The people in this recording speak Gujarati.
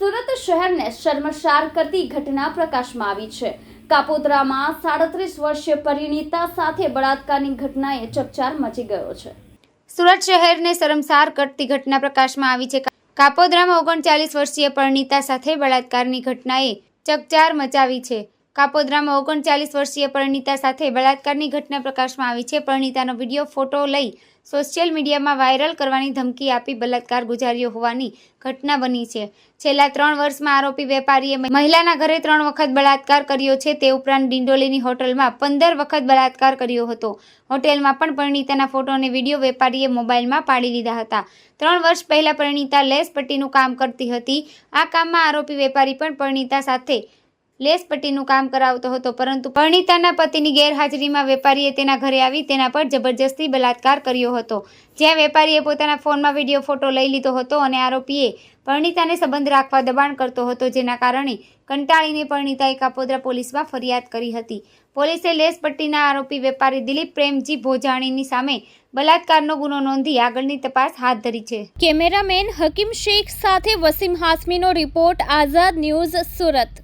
સુરત શહેરને શર્મસાર કરતી ઘટના પ્રકાશમાં આવી છે. કાપોદ્રામાં સાડત્રીસ વર્ષીય પરિણીતા સાથે બળાત્કારની ઘટનાએ ચકચાર મચી ગયો છે. સુરત શહેરને શરમસાર કરતી ઘટના પ્રકાશમાં આવી છે. કાપોદ્રામાં ઓગણચાલીસ વર્ષીય પરિણીતા સાથે બળાત્કારની ઘટનાએ ચકચાર મચાવી છે. કાપોદ્રામાં ઓગણચાલીસ વર્ષીય પરિણીતા સાથે બળાત્કારની ઘટના પ્રકાશમાં આવી છે. પરિણીતાનો વીડિયો ફોટો લઈ સોશિયલ મીડિયામાં વાયરલ કરવાની ધમકી આપી બલાત્કાર ગુજાર્યો હોવાની ઘટના બની છે. છેલ્લા ત્રણ વર્ષમાં આરોપી વેપારીએ મહિલાના ઘરે ત્રણ વખત બળાત્કાર કર્યો છે. તે ઉપરાંત ડિંડોલીની હોટલમાં પંદર વખત બળાત્કાર કર્યો હતો. હોટેલમાં પણ પરિણીતાના ફોટો અને વીડિયો વેપારીએ મોબાઈલમાં પાડી લીધા હતા. ત્રણ વર્ષ પહેલા પરિણીતા લેસ પટ્ટીનું કામ કરતી હતી. આ કામમાં આરોપી વેપારી પણ પરિણીતા સાથે લેસ પટ્ટીનું કામ કરાવતો હતો, પરંતુ પરણીતાના પતિની ગેરહાજરીમાં વેપારીએ તેના ઘરે આવી તેના પર જબરજસ્તી બલાત્કાર કર્યો હતો. જ્યાં વેપારીએ પોતાના ફોનમાં વીડિયો ફોટો લઈ લીધો હતો અને આરોપીએ પરણિતાને સંબંધ રાખવા દબાણ કરતો હતો, જેના કારણે કંટાળીને પરણિતાએ કાપોદ્રા પોલીસમાં ફરિયાદ કરી હતી. પોલીસે લેસ પટ્ટીના આરોપી વેપારી દિલીપ પ્રેમજી ભોજાણીની સામે બલાત્કારનો ગુનો નોંધી આગળની તપાસ હાથ ધરી છે. કેમેરામેન હકીમ શેખ સાથે Wasim હાસમીનો report, Azad news Surat.